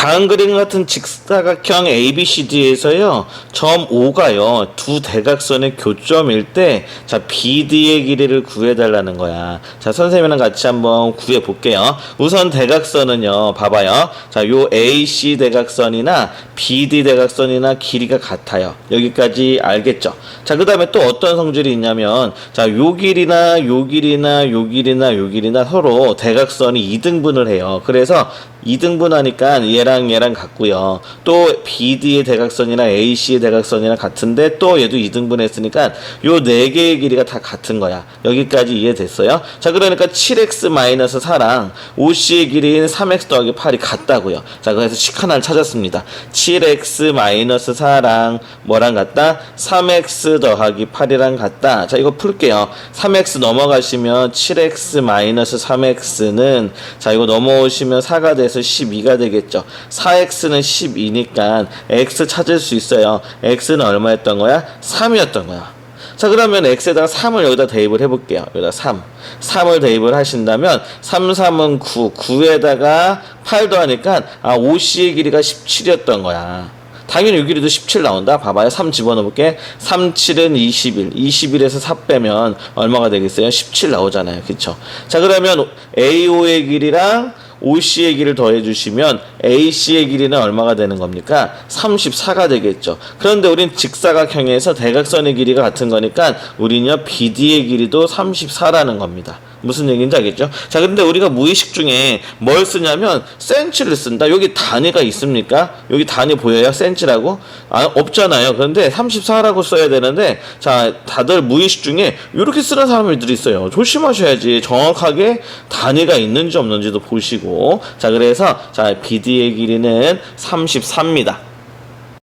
다음 그림 같은 직사각형 ABCD에서요, 점 O가요, 두 대각선의 교점일 때, 자, BD의 길이를 구해달라는 거야. 자, 선생님이랑 같이 한번 구해볼게요. 우선 대각선은요, 봐봐요. 자, 요 AC 대각선이나 BD 대각선이나 길이가 같아요. 여기까지 알겠죠? 자, 그 다음에 또 어떤 성질이 있냐면, 자, 요 길이나 요 길이나 요 길이나 요 길이나 서로 대각선이 2등분을 해요. 그래서 2등분 하니까 얘랑 얘랑 같고요. 또 BD의 대각선이나 AC의 대각선이랑 같은데 또 얘도 2등분 했으니까 요 네 개의 길이가 다 같은 거야. 여기까지 이해됐어요? 자, 그러니까 7x-4랑 OC의 길이인 3x 더하기 8이 같다고요. 자, 그래서 식 하나를 찾았습니다. 7x-4랑 뭐랑 같다? 3x 더하기 8이랑 같다. 자, 이거 풀게요. 3x 넘어가시면 7x-3x는 자, 이거 넘어오시면 4가 돼서 12가 되겠죠. 4x는 12니까 x 찾을 수 있어요. x는 얼마였던 거야? 3이었던 거야. 자 그러면 x에다가 3을 여기다 대입을 해볼게요. 여기다 3. 3을 대입을 하신다면 3, 3은 9. 9에다가 8 더하니까 아 5c의 길이가 17이었던 거야. 당연히 이 길이도 17 나온다. 봐봐요. 3 집어넣어볼게. 3, 7은 21. 21에서 4 빼면 얼마가 되겠어요? 17 나오잖아요. 그쵸? 자 그러면 AO의 길이랑 OC의 길이를 더해주시면 AC의 길이는 얼마가 되는 겁니까? 34가 되겠죠. 그런데 우린 직사각형에서 대각선의 길이가 같은 거니까 우리는요 BD의 길이도 34라는 겁니다. 무슨 얘기인지 알겠죠? 자, 근데 우리가 무의식 중에 뭘 쓰냐면 센치를 쓴다. 여기 단위가 있습니까? 여기 단위 보여요? 센치라고? 아, 없잖아요. 그런데 34라고 써야 되는데 자, 다들 무의식 중에 이렇게 쓰는 사람들이 있어요. 조심하셔야지. 정확하게 단위가 있는지 없는지도 보시고. 자, 그래서 자, BD의 길이는 34입니다.